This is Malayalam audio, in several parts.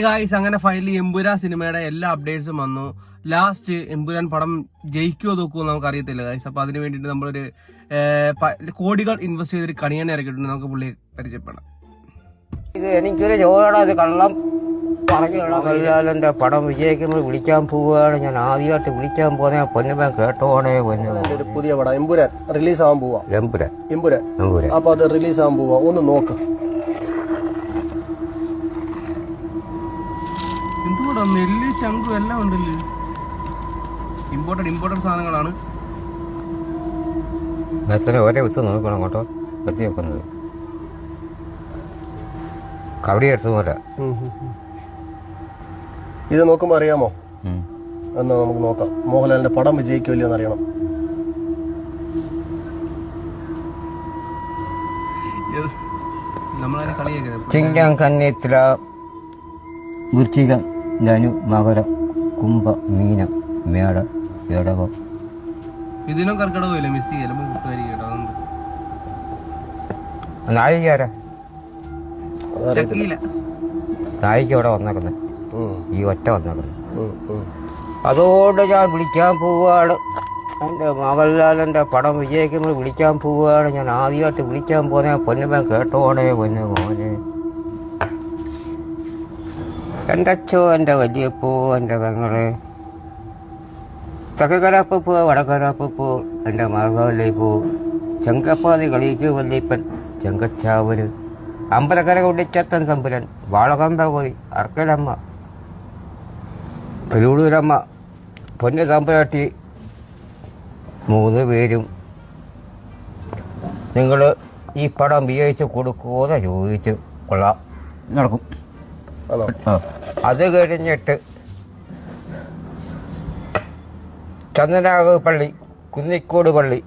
ഗായ്സ് അങ്ങനെ ഫൈനലി എമ്പുരാൻ സിനിമയുടെ എല്ലാ അപ്ഡേറ്റ്സും വന്നു. ലാസ്റ്റ് എമ്പുരാൻ പടം ജയിക്കുമോ തോക്കുമോ നമുക്ക് അറിയത്തില്ല ഗായ്സ് അപ്പൊ അതിന് വേണ്ടിയിട്ട് നമ്മളൊരു കോടികൾ ഇൻവെസ്റ്റ് ചെയ്തൊരു കണിയനെ ഇറക്കിയിട്ടുണ്ട്. നമുക്ക് പുള്ളി പരിചയപ്പെടാം. ഇത് എനിക്കൊരു ജോലിയുടെ അത് കള്ളം. പറഞ്ഞു മോഹൻലാലിന്റെ പടം വിജയിക്കുമ്പോൾ വിളിക്കാൻ പോവുകയാണ്. ഞാൻ ആദ്യമായിട്ട് വിളിക്കാൻ പോന്നെ പൊന്നുമേ കേട്ടോണേ പൊന്നു പുതിയ പടം. എമ്പുരാൻ റിലീസ് ആവാൻ പോവാ. എമ്പുര എമ്പുരാൻ. എമ്പുര അപ്പൊ അത് റിലീസ് ആവാൻ പോവാ. ഒന്ന് നോക്ക്. നെല്ല് ശംഖു എല്ലാം ഉണ്ടല്ലേ ഇമ്പോർട്ടഡ് ഇമ്പോർട്ടഡ് സാധനങ്ങളാണ്. എത്ര ഒരേ ഉച്ച നോക്കണം കേട്ടോ. കത്തി വെക്കുന്നത് കവടി എടുത്തു പോലെ ഇത് നോക്കുമ്പോ അറിയാമോ? എന്നാ നമുക്ക് നോക്കാം. മോഹൻലാലിന്റെ പടം വിജയിക്കുമല്ലോ എന്ന് അറിയണം. ചിങ്ങം കന്നിത്തില വൃശ്ചികം ധനു മകര കുംഭ മീനം മേട ഇടവം ഇതിനും കർക്കിടകില്ല ഇല്ല മിസ് ചിലപ്പോൾ കുത്തുമായിരിക്കും കേട്ടോ അതുകൊണ്ട്. നായികാരാ ചക്കിയില്ല നായിക ഇവിടെ വന്നേക്കുന്നത് ഈ ഒറ്റ വന്നേക്കുന്നത്. അതുകൊണ്ട് ഞാൻ വിളിക്കാൻ പോവുകയാണ്. എന്റെ മോഹൻലാലിന്റെ പടം വിജയിക്കുമ്പോൾ വിളിക്കാൻ പോവുകയാണ്. ഞാൻ ആദ്യമായിട്ട് വിളിക്കാൻ പോന്നെ പൊന്നുമേ കേട്ടോണേ പൊന്നു മോനെ എന്റെ അച്ഛോ എന്റെ വലിയപ്പോ എന്റെ പെങ്ങളെ. തെക്കക്കരപ്പൂ വടക്കരപ്പൂ എന്റെ മാർഗവല്ലിപ്പൂ ചെങ്കപ്പാതി കളിക്ക് വല്ലിപ്പൻ ചെങ്കച്ചാവര്. അമ്പലക്കര കുടിച്ചത്തൻ തമ്പുരൻ വാളകമ്പകോതി അർക്കലമ്മ. തിരുവള്ളൂരമ്മ പൊന്നു തമ്പുരാട്ടി. മൂന്ന് പേരും. നിങ്ങൾ ഈ പടം വിജയിച്ച് കൊടുക്കുമോന്ന് ചോദിച്ച് കൊള്ളാം. നടക്കും. അത് കഴിഞ്ഞിട്ട് ചന്ദനാഗ് പള്ളി കുന്നിക്കോട് പള്ളി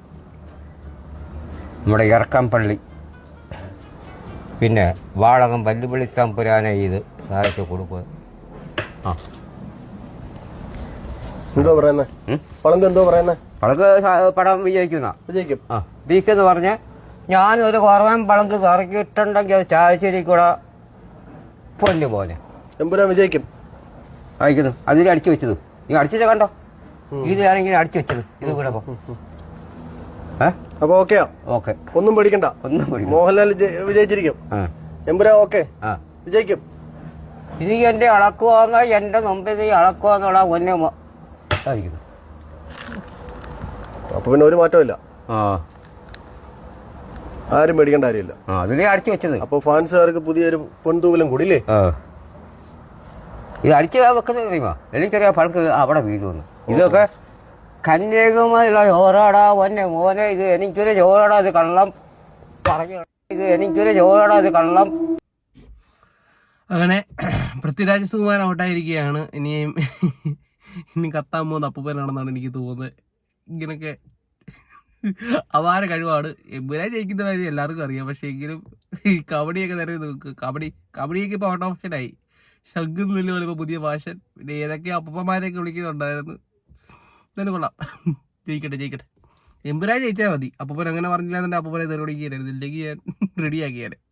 നമ്മുടെ ഇറക്കം പള്ളി പിന്നെ വാളകം വല്ലുവിളി തമ്പുരാനെ ഇത് സാധിച്ചു കൊടുക്കുക. ആ. എന്തോ പറയുന്നേ? പളങ്ക് എന്തോ പറയുന്നേ? പടം വിജയിക്കുന്ന. വിജയിക്കും. ആ. ബീക്ക് എന്ന് ഞാൻ ഞാനൊരു കുറവൻ പളങ്ക് കറക്കിയിട്ടുണ്ടെങ്കിൽ അത് ചായശ്ശേരി കൂടെ പൊന്നു പോലെ എമ്പുരാൻ വിജയിക്കും. അയക്കുന്നു അതിൽ അടിച്ചു വെച്ചത്. നീ അടിച്ചു വെച്ചാൽ കണ്ടോ? ഇത് ആണെങ്കിൽ അടിച്ചു വെച്ചത്. ഇത് കൂടെ അപ്പൊ ഓക്കെയാ? ഓക്കെ. ഒന്നും പേടിക്കണ്ട. ഒന്നും മോഹൻലാൽ വിജയിച്ചിരിക്കും. എമ്പുരാൻ ഓക്കെ. വിജയിക്കും. ഇനി എന്റെ അളക്കുവാന്നോ എന്റെ മുമ്പിൽ അളക്കുവാന്നുള്ള ഒന്നെ അപ്പൊ പിന്നെ ഒരു മാറ്റമില്ല ആ. ആരും മേടിക്കേണ്ട കാര്യമില്ല. ആ അതിലേ അടിച്ചു വെച്ചത്. അപ്പൊ ഫാൻസുകാർക്ക് പുതിയൊരു പൊൻതൂവലും കൂടി ഇല്ലേ ഇത് അടിച്ചു വെക്കുന്നത് അറിയുമോ എനിക്കറിയാം പഴക്ക് അവിടെ വീഴുമെന്ന് ഇതൊക്കെ കന്യാകുമാരിയുള്ള ചോറാടാ ഒന്നെ മോനെ ഇത് എനിക്കൊരു ചോറാടാ ഇത് കള്ളം പറഞ്ഞു ഇത് എനിക്കൊരു ചോറാടാ ഇത് കള്ളം. അങ്ങനെ പൃഥ്വിരാജ് സുകുമാരൻ ഔട്ടായിരിക്കുകയാണ്. ഇനിയും ഇനി കത്താൻ പോകുന്ന അപ്പൂപ്പനാണെന്നാണ് എനിക്ക് തോന്നുന്നത്. ഇങ്ങനൊക്കെ അപാര കഴിവാണ്. എമ്പുരാൻ ജയിക്കുന്ന കാര്യം എല്ലാവർക്കും അറിയാം. പക്ഷേ എങ്കിലും ഈ കബഡിയൊക്കെ നേരെ നോക്ക്. കബഡി കബഡിയൊക്കെ ഇപ്പോൾ ഔട്ട് ആയി. ശംഖും വെല്ലുവിളി ഇപ്പോൾ പുതിയ ഭാഷൻ പിന്നെ ഏതൊക്കെ അപ്പന്മാരെയൊക്കെ വിളിക്കുന്നുണ്ടായിരുന്നു എന്നാലും കൊള്ളാം. ജയിക്കട്ടെ ജയിക്കട്ടെ. എമ്പുരാൻ ജയിച്ചാൽ മതി. അപ്പൻ അങ്ങനെ പറഞ്ഞില്ല എന്നുണ്ടെങ്കിൽ അപ്പപ്പനെ തെറി ഇല്ലെങ്കിൽ ഞാൻ റെഡിയാക്കിയാനെ